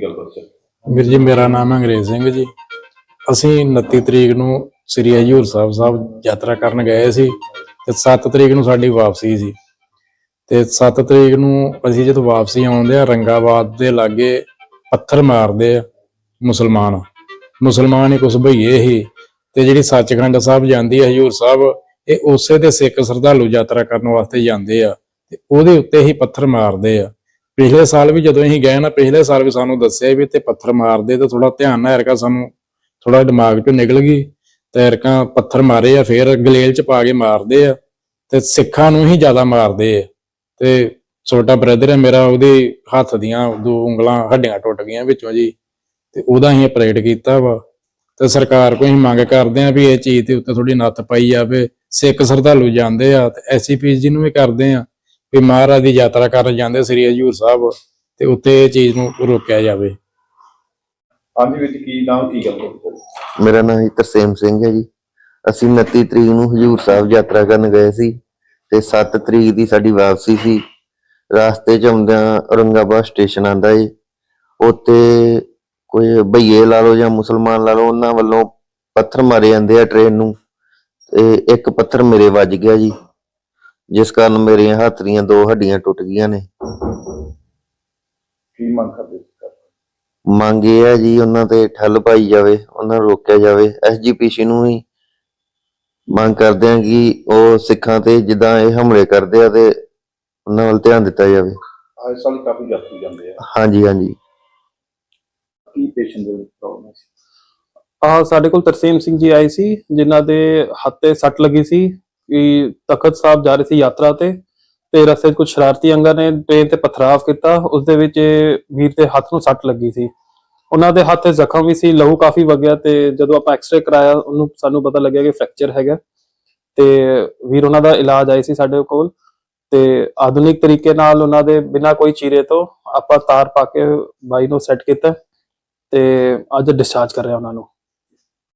ਕੀ ਗੱਲ ਦੱਸੋ ਵੀਰ ਜੀ, ਮੇਰਾ ਨਾਮ ਹੈ ਅੰਗਰੇਜ਼ ਸਿੰਘ ਜੀ। ਅਸੀਂ 29 ਤਰੀਕ ਨੂੰ ਸ੍ਰੀ ਹਜੂਰ ਸਾਹਿਬ ਸਾਹਿਬ ਯਾਤਰਾ ਕਰਨ ਗਏ ਸੀ ਤੇ 7 ਤਰੀਕ ਨੂੰ ਸਾਡੀ ਵਾਪਸੀ ਸੀ। ਤੇ 7 ਤਰੀਕ ਨੂੰ ਅਸੀਂ ਜਦੋਂ ਵਾਪਸੀ ਆਉਂਦੇ ਆ, ਰੰਗਾਬਾਦ ਦੇ ਲਾਗੇ ਪੱਥਰ ਮਾਰਦੇ ਆ ਮੁਸਲਮਾਨ। ਮੁਸਲਮਾਨ ਹੀ ਕੁਛ ਭਈਏ ਹੀ ਤੇ ਜਿਹੜੀ ਸੱਚਖੰਡ ਸਾਹਿਬ ਜਾਂਦੀ ਹੈ ਹਜੂਰ ਸਾਹਿਬ, ਇਹ ਉਸੇ ਦੇ ਸਿੱਖ ਸ਼ਰਧਾਲੂ ਯਾਤਰਾ ਕਰਨ ਵਾਸਤੇ ਜਾਂਦੇ ਆ ਤੇ ਉਹਦੇ ਉੱਤੇ ਹੀ ਪੱਥਰ ਮਾਰਦੇ ਆ। ਪਿਛਲੇ ਸਾਲ ਵੀ ਜਦੋਂ ਅਸੀਂ ਗਏ ਨਾ, ਪਿਛਲੇ ਸਾਲ ਵੀ ਸਾਨੂੰ ਦੱਸਿਆ ਵੀ ਇੱਥੇ ਪੱਥਰ ਮਾਰਦੇ ਤੇ ਥੋੜਾ ਧਿਆਨ ਨਾਲ ਐਰਕਾ ਸਾਨੂੰ ਥੋੜਾ ਦਿਮਾਗ 'ਚੋਂ ਨਿਕਲ ਗਈ ਤੇ ਐਰਕਾ ਪੱਥਰ ਮਾਰੇ ਆ, ਫੇਰ ਗਲੇਲ 'ਚ ਪਾ ਕੇ ਮਾਰਦੇ ਆ ਤੇ ਸਿੱਖਾਂ ਨੂੰ ਹੀ ਜ਼ਿਆਦਾ ਮਾਰਦੇ ਆ। ਤੇ ਛੋਟਾ ਬ੍ਰਦਰ ਹੈ ਮੇਰਾ, ਉਹਦੇ ਹੱਥ ਦੀਆਂ ਦੋ ਉਂਗਲਾਂ ਹੱਡੀਆਂ ਟੁੱਟ ਗਈਆਂ ਵਿੱਚੋਂ ਜੀ ਤੇ ਉਹਦਾ ਅਸੀਂ ਆਪਰੇਟ ਕੀਤਾ ਵਾ। ਤੇ ਸਰਕਾਰ ਕੋਈ ਮੰਗ ਕਰਦੇ ਆ ਵੀ ਇਹ ਚੀਜ਼ ਦੇ ਉੱਤੇ ਥੋੜੀ ਨੱਥ ਪਾਈ ਜਾਵੇ, ਸਿੱਖ ਸ਼ਰਧਾਲੂ ਜਾਂਦੇ ਆ ਤੇ ਐਸਸੀਪੀ ਜੀ ਨੂੰ ਵੀ ਕਰਦੇ ਆ। ਵੀ ਮਹਾਰਾਜ ਦੀ ਯਾਤਰਾ ਕਰਨ ਜਾਂਦੇ ਸ੍ਰੀ ਹਜੂਰ ਸਾਹਿਬ ਤੇ ਉੱਤੇ ਇਹ ਚੀਜ਼ ਨੂੰ ਰੋਕਿਆ ਜਾਵੇ। ਹਾਂਜੀ ਵਿੱਚ ਕੀ ਨਾਮ ਕੀ ਗੱਲ? ਮੇਰਾ ਨਾਮ ਤਰਸੇਮ ਸਿੰਘ ਹੈ ਜੀ। ਅਸੀਂ 29 ਤਰੀਕ ਨੂੰ ਹਜੂਰ ਸਾਹਿਬ ਯਾਤਰਾ ਕਰਨ ਗਏ ਸੀ ਤੇ 7 ਤਰੀਕ ਦੀ ਸਾਡੀ ਵਾਪਸੀ ਸੀ। ਰਾਸਤੇ 'ਚ ਆਉਂਦਿਆਂ ਔਰੰਗਾਬਾਦ ਸਟੇਸ਼ਨ ਆਂਦਾ ਜੀ ਉੱਤੇ ਕੋਈ ਭਈਏ ਲਾ ਲਓ ਜਾਂ ਮੁਸਲਮਾਨ ਲਾ ਲਓ ਉਹਨਾਂ ਵੱਲੋਂ ਪੱਥਰ ਮਾਰੇ ਜਾਂਦੇ ਆ ਟ੍ਰੇਨ ਨੂੰ ਤੇ ਇੱਕ ਪੱਥਰ ਮੇਰੇ ਵੱਜ ਗਿਆ ਜੀ। ਜਿਸ ਕਾਰਨ ਮੇਰੀਆਂ ਹੱਥ ਦੀਆਂ ਦੋ ਹੱਡੀਆਂ ਟੁੱਟ ਗਈਆਂ ਨੇ। ਕੀ ਮੰਗ ਕਰਦੇ ਸੀ ਮੰਗ ਇਹ ਹੈ ਜੀ ਉਹਨਾਂ ਤੇ ਠੱਲ ਪਾਈ ਜਾਵੇ ਉਹਨਾਂ ਨੂੰ ਰੋਕਿਆ ਜਾਵੇ। ਐਸਜੀਪੀਸੀ ਨੂੰ ਵੀ ਮੰਗ ਕਰਦੇ ਆ ਕਿ ਉਹ ਸਿੱਖਾਂ ਤੇ ਜਿੱਦਾਂ ਇਹ ਹਮਲੇ ਕਰਦੇ ਆ ਤੇ ਉਹਨਾਂ ਵੱਲ ਧਿਆਨ ਦਿੱਤਾ ਜਾਵੇ। ਅੱਜ ਸਾਲ ਕਾਫੀ ਯਾਤਰੀ ਜਾਂਦੇ ਆ। ਹਾਂਜੀ ਹਾਂਜੀ। ਕੀ ਪੇਸ਼ੈਂਟ ਦੇ ਵਿੱਚ ਪ੍ਰੋਬਲਮ ਸੀ? ਆ ਸਾਡੇ ਕੋਲ ਤਰਸੇਮ ਸਿੰਘ ਜੀ ਆਏ ਸੀ ਜਿਨ੍ਹਾਂ ਦੇ ਹੱਥ ਤੇ ਸੱਟ ਲੱਗੀ ਸੀ। ਕਿ ਤਖਤ ਸਾਹਿਬ ਜਾ ਰਹੇ ਸੀ ਯਾਤਰਾ ਤੇ ਤੇ ਰਸਤੇ 'ਚ ਕੁਝ ਸ਼ਰਾਰਤੀ ਅੰਗਾਂ ਨੇ ਟ੍ਰੇਨ ਤੇ ਪਥਰਾਵ ਕੀਤਾ। ਉਸ ਦੇ ਵਿੱਚ ਵੀਰ ਦੇ ਹੱਥ ਨੂੰ ਸੱਟ ਲੱਗੀ ਸੀ। ਉਹਨਾਂ ਦੇ ਹੱਥ ਤੇ ਜ਼ਖਮ ਵੀ ਸੀ, ਲਹੂ ਕਾਫੀ ਵਗਿਆ ਤੇ ਜਦੋਂ ਆਪਾਂ ਐਕਸ-ਰੇ ਕਰਾਇਆ, ਉਹਨੂੰ ਸਾਨੂੰ ਪਤਾ ਲੱਗਿਆ ਕਿ ਫ੍ਰੈਕਚਰ ਹੈਗਾ। ਤੇ ਵੀਰ ਉਹਨਾਂ ਦਾ ਇਲਾਜ ਆਈ ਸੀ ਸਾਡੇ ਕੋਲ ਤੇ ਆਧੁਨਿਕ ਤਰੀਕੇ ਨਾਲ ਉਹਨਾਂ ਦੇ ਬਿਨਾਂ ਕੋਈ ਚੀਰੇ ਤੋਂ ਆਪਾਂ ਤਾਰ ਪਾ ਕੇ ਬਾਈ ਨੂੰ ਸੈੱਟ ਕੀਤਾ ਤੇ ਅੱਜ ਡਿਸਚਾਰਜ ਕਰ ਰਿਹਾ ਉਹਨਾਂ ਨੂੰ।